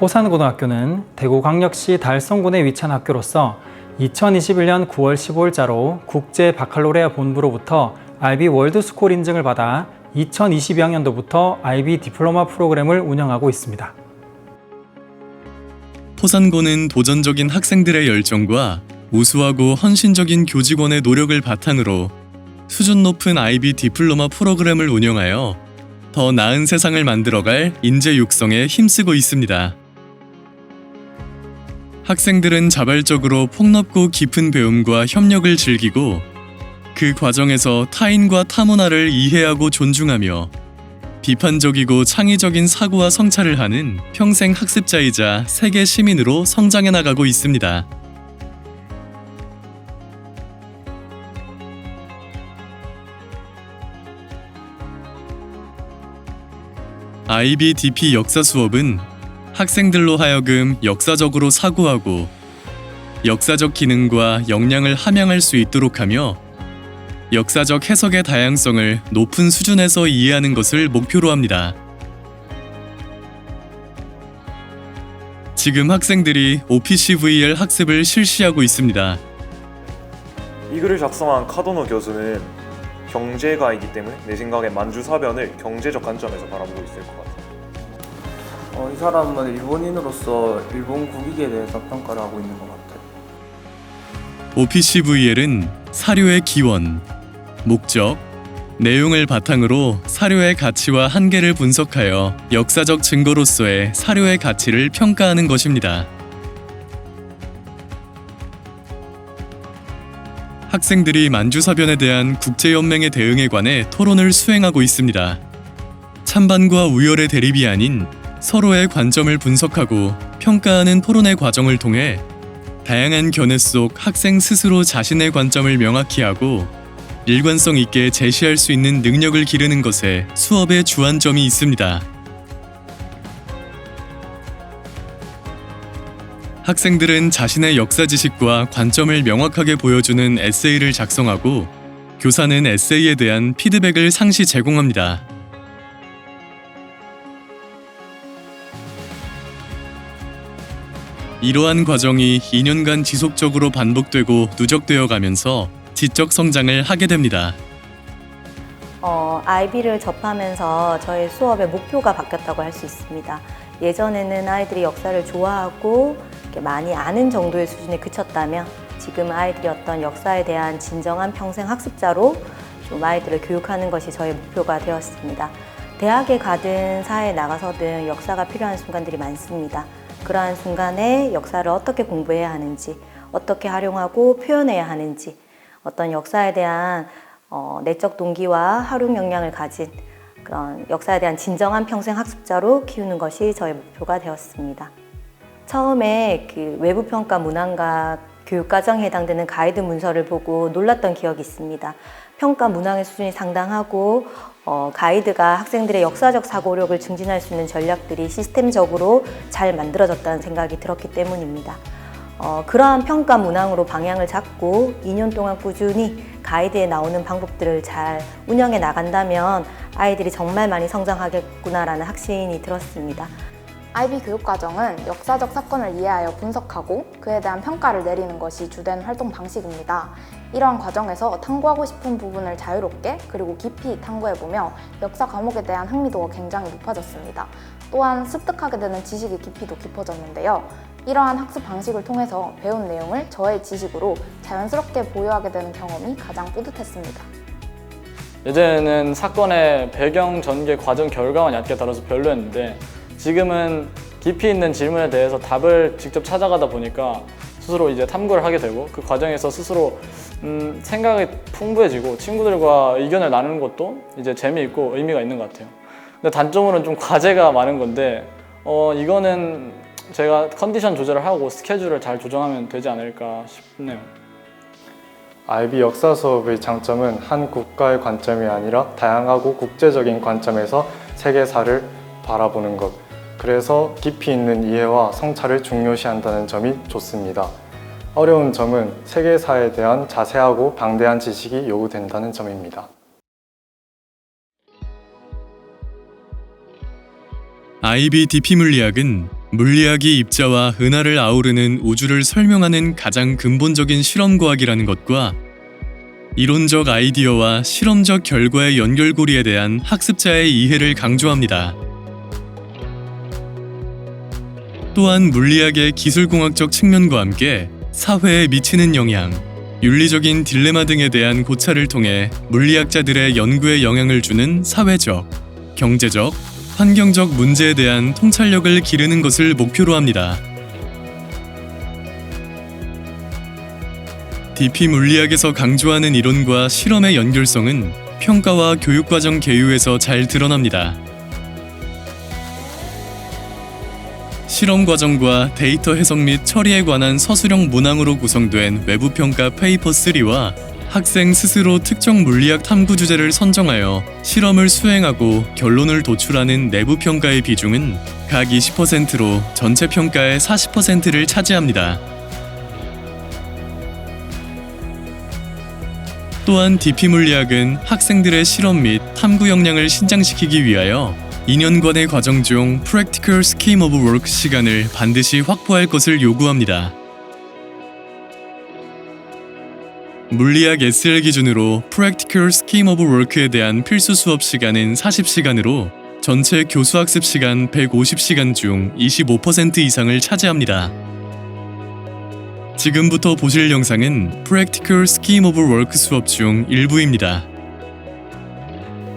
포산고등학교는 대구광역시 달성군에 위치한 학교로서 2021년 9월 15일자로 국제 바칼로레아 본부로부터 IB 월드스콜 인증을 받아 2022학년도부터 IB 디플로마 프로그램을 운영하고 있습니다. 포산고는 도전적인 학생들의 열정과 우수하고 헌신적인 교직원의 노력을 바탕으로 수준 높은 IB 디플로마 프로그램을 운영하여 더 나은 세상을 만들어갈 인재 육성에 힘쓰고 있습니다. 학생들은 자발적으로 폭넓고 깊은 배움과 협력을 즐기고 그 과정에서 타인과 타문화를 이해하고 존중하며 비판적이고 창의적인 사고와 성찰을 하는 평생 학습자이자 세계 시민으로 성장해 나가고 있습니다. IBDP 역사 수업은 학생들로 하여금 역사적으로 사고하고 역사적 기능과 역량을 함양할 수 있도록 하며 역사적 해석의 다양성을 높은 수준에서 이해하는 것을 목표로 합니다. 지금 학생들이 OPCVL 학습을 실시하고 있습니다. 이 글을 작성한 카도노 교수는 경제가이기 때문에 내 생각에 만주사변을 경제적 관점에서 바라보고 있을 것 같아요. 어, 이 사람은 일본인으로서 일본 국익에 대해서 평가를 하고 있는 것 같아요. OPCVL은 사료의 기원, 목적, 내용을 바탕으로 사료의 가치와 한계를 분석하여 역사적 증거로서의 사료의 가치를 평가하는 것입니다. 학생들이 만주사변에 대한 국제연맹의 대응에 관해 토론을 수행하고 있습니다. 찬반과 우열의 대립이 아닌 서로의 관점을 분석하고 평가하는 토론의 과정을 통해 다양한 견해 속 학생 스스로 자신의 관점을 명확히 하고 일관성 있게 제시할 수 있는 능력을 기르는 것에 수업의 주안점이 있습니다. 학생들은 자신의 역사 지식과 관점을 명확하게 보여주는 에세이를 작성하고 교사는 에세이에 대한 피드백을 상시 제공합니다. 이러한 과정이 2년간 지속적으로 반복되고 누적되어 가면서 지적 성장을 하게 됩니다. 어, IB를 접하면서 저의 수업의 목표가 바뀌었다고 할 수 있습니다. 예전에는 아이들이 역사를 좋아하고 많이 아는 정도의 수준에 그쳤다면 지금 아이들이 어떤 역사에 대한 진정한 평생 학습자로 좀 아이들을 교육하는 것이 저의 목표가 되었습니다. 대학에 가든 사회에 나가서든 역사가 필요한 순간들이 많습니다. 그러한 순간에 역사를 어떻게 공부해야 하는지, 어떻게 활용하고 표현해야 하는지, 어떤 역사에 대한 어, 내적 동기와 활용 역량을 가진 그런 역사에 대한 진정한 평생 학습자로 키우는 것이 저의 목표가 되었습니다. 처음에 그 외부 평가 문항과 교육 과정에 해당되는 가이드 문서를 보고 놀랐던 기억이 있습니다. 평가 문항의 수준이 상당하고 어, 가이드가 학생들의 역사적 사고력을 증진할 수 있는 전략들이 시스템적으로 잘 만들어졌다는 생각이 들었기 때문입니다. 어, 그러한 평가 문항으로 방향을 잡고 2년 동안 꾸준히 가이드에 나오는 방법들을 잘 운영해 나간다면 아이들이 정말 많이 성장하겠구나라는 확신이 들었습니다. IB 교육과정은 역사적 사건을 이해하여 분석하고 그에 대한 평가를 내리는 것이 주된 활동 방식입니다. 이러한 과정에서 탐구하고 싶은 부분을 자유롭게 그리고 깊이 탐구해보며 역사 과목에 대한 흥미도가 굉장히 높아졌습니다. 또한 습득하게 되는 지식의 깊이도 깊어졌는데요. 이러한 학습 방식을 통해서 배운 내용을 저의 지식으로 자연스럽게 보유하게 되는 경험이 가장 뿌듯했습니다. 예전에는 사건의 배경, 전개, 과정, 결과만 얕게 다뤄서 별로였는데 지금은 깊이 있는 질문에 대해서 답을 직접 찾아가다 보니까 스스로 이제 탐구를 하게 되고 그 과정에서 스스로 음, 생각이 풍부해지고 친구들과 의견을 나누는 것도 이제 재미있고 의미가 있는 것 같아요. 근데 단점으로는 좀 과제가 많은 건데 어, 이거는 제가 컨디션 조절을 하고 스케줄을 잘 조정하면 되지 않을까 싶네요. IB 역사 수업의 장점은 한 국가의 관점이 아니라 다양하고 국제적인 관점에서 세계사를 바라보는 것. 그래서 깊이 있는 이해와 성찰을 중요시한다는 점이 좋습니다. 어려운 점은 세계사에 대한 자세하고 방대한 지식이 요구된다는 점입니다. IBDP 물리학은 물리학이 입자와 은하를 아우르는 우주를 설명하는 가장 근본적인 실험과학이라는 것과 이론적 아이디어와 실험적 결과의 연결고리에 대한 학습자의 이해를 강조합니다. 또한 물리학의 기술공학적 측면과 함께 사회에 미치는 영향, 윤리적인 딜레마 등에 대한 고찰을 통해 물리학자들의 연구에 영향을 주는 사회적, 경제적, 환경적 문제에 대한 통찰력을 기르는 것을 목표로 합니다. DP 물리학에서 강조하는 이론과 실험의 연결성은 평가와 교육과정 개요에서 잘 드러납니다. 실험 과정과 데이터 해석 및 처리에 관한 서술형 문항으로 구성된 외부 평가 페이퍼 3와 학생 스스로 특정 물리학 탐구 주제를 선정하여 실험을 수행하고 결론을 도출하는 내부 평가의 비중은 각 20%로 전체 평가의 40%를 차지합니다. 또한 DP 물리학은 학생들의 실험 및 탐구 역량을 신장시키기 위하여 2년간의 과정 중 Practical Scheme of Work 시간을 반드시 확보할 것을 요구합니다. 물리학 SL 기준으로 Practical Scheme of Work에 대한 필수 수업 시간은 40시간으로 전체 교수 학습 시간 150시간 중 25% 이상을 차지합니다. 지금부터 보실 영상은 Practical Scheme of Work 수업 중 일부입니다.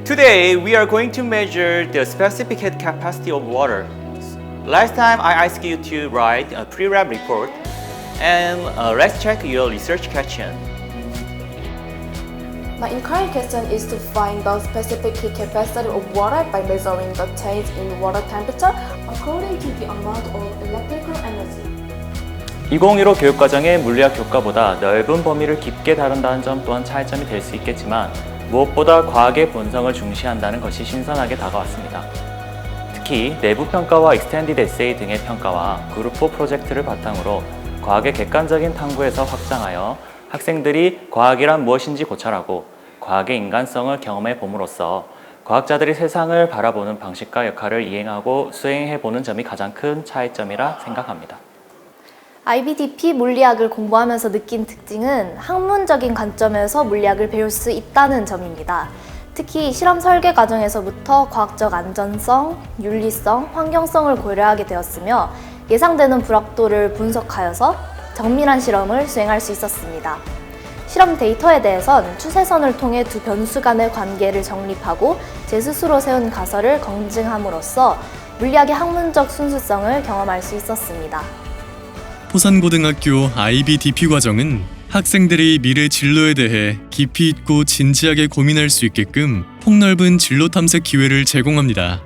Today, we are going to measure the specific head capacity of water. Last time, I asked you to write a pre-lab report, and uh, let's check your research question. My inquiry question is to find the specific heat capacity of water by measuring the change in water temperature according to the amount of electrical energy. 2015 교육과정의 물리학 교과보다 넓은 범위를 깊게 다룬다는 점 또한 차이점이 될 수 있겠지만 무엇보다 과학의 본성을 중시한다는 것이 신선하게 다가왔습니다. 특히 내부 평가와 익스텐디드 에세이 등의 평가와 그룹 4 프로젝트를 바탕으로 과학의 객관적인 탐구에서 확장하여 학생들이 과학이란 무엇인지 고찰하고 과학의 인간성을 경험해 봄으로써 과학자들이 세상을 바라보는 방식과 역할을 이행하고 수행해 보는 점이 가장 큰 차이점이라 생각합니다. IBDP 물리학을 공부하면서 느낀 특징은 학문적인 관점에서 물리학을 배울 수 있다는 점입니다. 특히 실험 설계 과정에서부터 과학적 안전성, 윤리성, 환경성을 고려하게 되었으며 예상되는 불확도를 분석하여서 정밀한 실험을 수행할 수 있었습니다. 실험 데이터에 대해선 추세선을 통해 두 변수 간의 관계를 정립하고 제 스스로 세운 가설을 검증함으로써 물리학의 학문적 순수성을 경험할 수 있었습니다. 포산고등학교 IBDP 과정은 학생들이 미래 진로에 대해 깊이 있고 진지하게 고민할 수 있게끔 폭넓은 진로 탐색 기회를 제공합니다.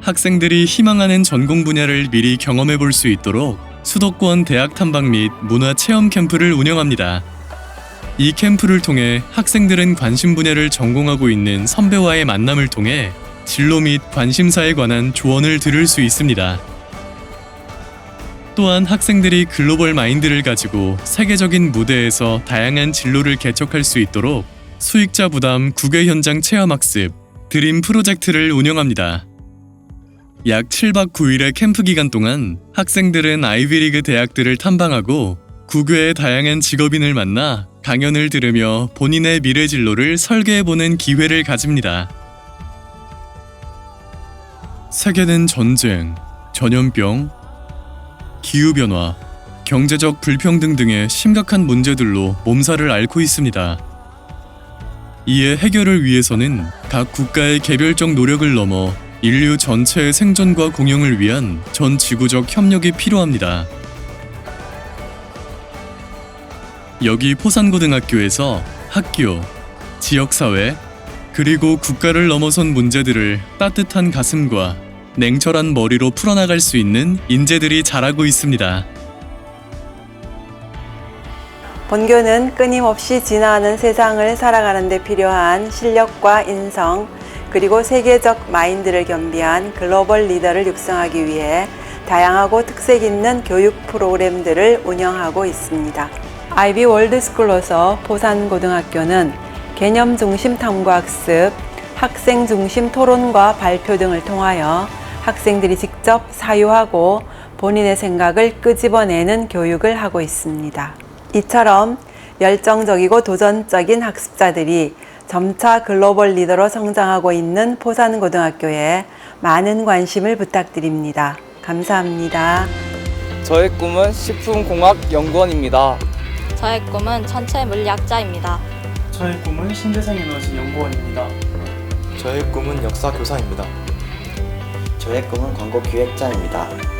학생들이 희망하는 전공 분야를 미리 경험해 볼 수 있도록 수도권 대학 탐방 및 문화 체험 캠프를 운영합니다. 이 캠프를 통해 학생들은 관심 분야를 전공하고 있는 선배와의 만남을 통해 진로 및 관심사에 관한 조언을 들을 수 있습니다. 또한 학생들이 글로벌 마인드를 가지고 세계적인 무대에서 다양한 진로를 개척할 수 있도록 수익자 부담 국외 현장 체험 학습 드림 프로젝트를 운영합니다. 약 7박 9일의 캠프 기간 동안 학생들은 아이비리그 대학들을 탐방하고 국외의 다양한 직업인을 만나 강연을 들으며 본인의 미래 진로를 설계해보는 기회를 가집니다. 세계는 전쟁, 전염병, 기후변화, 경제적 불평등 등의 심각한 문제들로 몸살을 앓고 있습니다. 이에 해결을 위해서는 각 국가의 개별적 노력을 넘어 인류 전체의 생존과 공영을 위한 전 지구적 협력이 필요합니다. 여기 포산고등학교에서 학교, 지역사회, 그리고 국가를 넘어선 문제들을 따뜻한 가슴과 냉철한 머리로 풀어나갈 수 있는 인재들이 자라고 있습니다. 본교는 끊임없이 진화하는 세상을 살아가는 데 필요한 실력과 인성, 그리고 세계적 마인드를 겸비한 글로벌 리더를 육성하기 위해 다양하고 특색 있는 교육 프로그램들을 운영하고 있습니다. IB 월드스쿨로서 포산고등학교는 개념 중심 탐구학습, 학생 중심 토론과 발표 등을 통하여 학생들이 직접 사유하고 본인의 생각을 끄집어내는 교육을 하고 있습니다. 이처럼 열정적이고 도전적인 학습자들이 점차 글로벌 리더로 성장하고 있는 포산고등학교에 많은 관심을 부탁드립니다. 감사합니다. 저의 꿈은 식품공학 연구원입니다. 저의 꿈은 천체 물리학자입니다. 저의 꿈은 신재생 에너지 연구원입니다. 저의 꿈은 역사 교사입니다. 저의 꿈은 광고 기획자입니다.